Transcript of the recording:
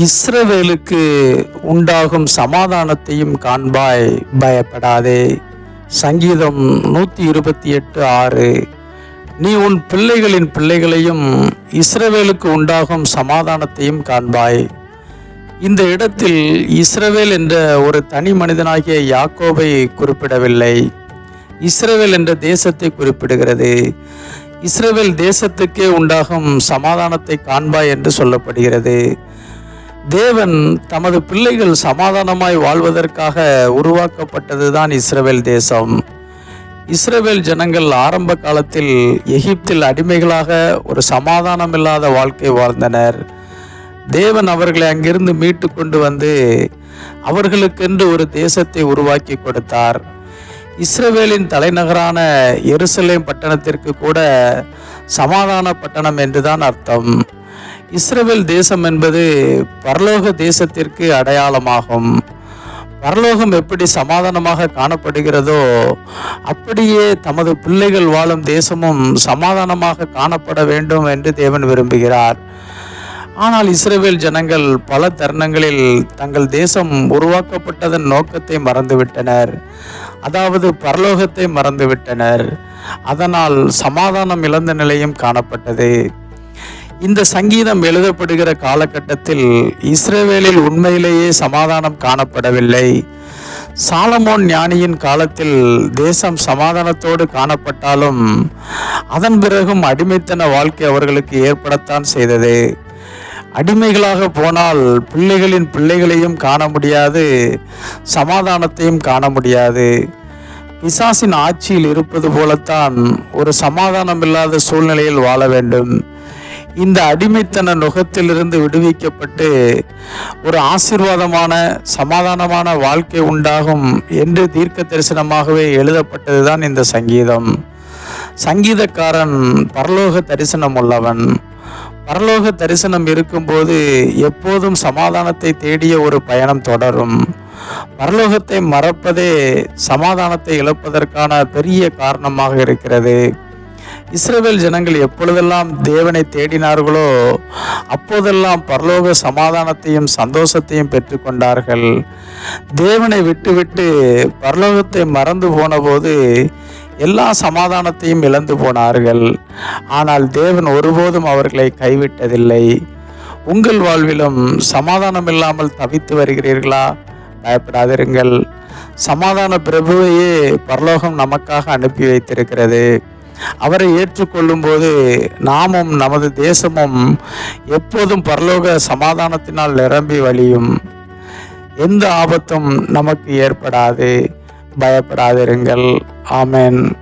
இஸ்ரவேலுக்கு உண்டாகும் சமாதானத்தையும் காண்பாய் பயப்படாதே. சங்கீதம் நூற்றி இருபத்தி எட்டு ஆறு. நீ உன் பிள்ளைகளின் பிள்ளைகளையும் இஸ்ரவேலுக்கு உண்டாகும் சமாதானத்தையும் காண்பாய். இந்த இடத்தில் இஸ்ரவேல் என்ற ஒரு தனி மனிதனாகிய யாக்கோபை குறிப்பிடவில்லை. இஸ்ரவேல் என்ற தேசத்தை குறிப்பிடுகிறது. இஸ்ரவேல் தேசத்துக்கே உண்டாகும் சமாதானத்தை காண்பாய் என்று சொல்லப்படுகிறது. தேவன் தமது பிள்ளைகள் சமாதானமாய் வாழ்வதற்காக உருவாக்கப்பட்டதுதான் இஸ்ரவேல் தேசம். இஸ்ரவேல் ஜனங்கள் ஆரம்ப காலத்தில் எகிப்தில் அடிமைகளாக ஒரு சமாதானம் இல்லாத வாழ்க்கை வாழ்ந்தனர். தேவன் அவர்களை அங்கிருந்து மீட்டு கொண்டு வந்து அவர்களுக்கென்று ஒரு தேசத்தை உருவாக்கி கொடுத்தார். இஸ்ரவேலின் தலைநகரான எருசலேம் பட்டணத்திற்கு கூட சமாதான பட்டணம் என்றுதான் அர்த்தம். இஸ்ரேல் தேசம் என்பது பரலோக தேசத்திற்கு அடையாளமாகும். பரலோகம் எப்படி சமாதானமாக காணப்படுகிறதோ அப்படியே தமது பிள்ளைகள் வாழும் தேசமும் சமாதானமாக காணப்பட வேண்டும் என்று தேவன் விரும்புகிறார். ஆனால் இஸ்ரேல் ஜனங்கள் பல தருணங்களில் தங்கள் தேசம் உருவாக்கப்பட்டதன் நோக்கத்தை மறந்துவிட்டனர். அதாவது பரலோகத்தை மறந்துவிட்டனர். அதனால் சமாதானம் இழந்த நிலையும் காணப்பட்டது. இந்த சங்கீதம் எழுதப்படுகிற காலகட்டத்தில் இஸ்ரேவேலில் உண்மையிலேயே சமாதானம் காணப்படவில்லை. சாலமோன் ஞானியின் காலத்தில் தேசம் சமாதானத்தோடு காணப்பட்டாலும் அதன் பிறகும் அடிமைத்தன வாழ்க்கை அவர்களுக்கு ஏற்படத்தான் செய்தது. அடிமைகளாக போனால் பிள்ளைகளின் பிள்ளைகளையும் காண முடியாது சமாதானத்தையும் காண முடியாது. பிசாசின் ஆட்சியில் இருப்பது போலத்தான் ஒரு சமாதானம் இல்லாத சூழ்நிலையில் வாழ வேண்டும். இந்த அடிமைத்தன நுகத்திலிருந்து விடுவிக்கப்பட்டு ஒரு ஆசீர்வாதமான சமாதானமான வாழ்க்கை உண்டாகும் என்று தீர்க்க தரிசனமாகவே எழுதப்பட்டதுதான் இந்த சங்கீதம். சங்கீதக்காரன் பரலோக தரிசனம் உள்ளவன். பரலோக தரிசனம் இருக்கும்போது எப்போதும் சமாதானத்தை தேடிய ஒரு பயணம் தொடரும். பரலோகத்தை மறப்பதே சமாதானத்தை இழப்பதற்கான பெரிய காரணமாக இருக்கிறது. இஸ்ரேவேல் ஜனங்கள் எப்பொழுதெல்லாம் தேவனை தேடினார்களோ அப்போதெல்லாம் பரலோக சமாதானத்தையும் சந்தோஷத்தையும் பெற்றுக்கொண்டார்கள். தேவனை விட்டுவிட்டு பரலோகத்தை மறந்து போனபோது எல்லா சமாதானத்தையும் இழந்து போனார்கள். ஆனால் தேவன் ஒருபோதும் அவர்களை கைவிட்டதில்லை. உங்கள் வாழ்விலும் சமாதானம் இல்லாமல் தவித்து வருகிறீர்களா? பயப்படாதிருங்கள். சமாதான பிரபுவையே பரலோகம் நமக்காக அனுப்பி வைத்திருக்கிறது. அவரை ஏற்றுக்கொள்ளும் போது நாமும் நமது தேசமும் எப்போதும் பரலோக சமாதானத்தினால் நிரம்பி வழியும். எந்த ஆபத்தும் நமக்கு ஏற்படாது. பயப்படாதிருங்கள். ஆமென்.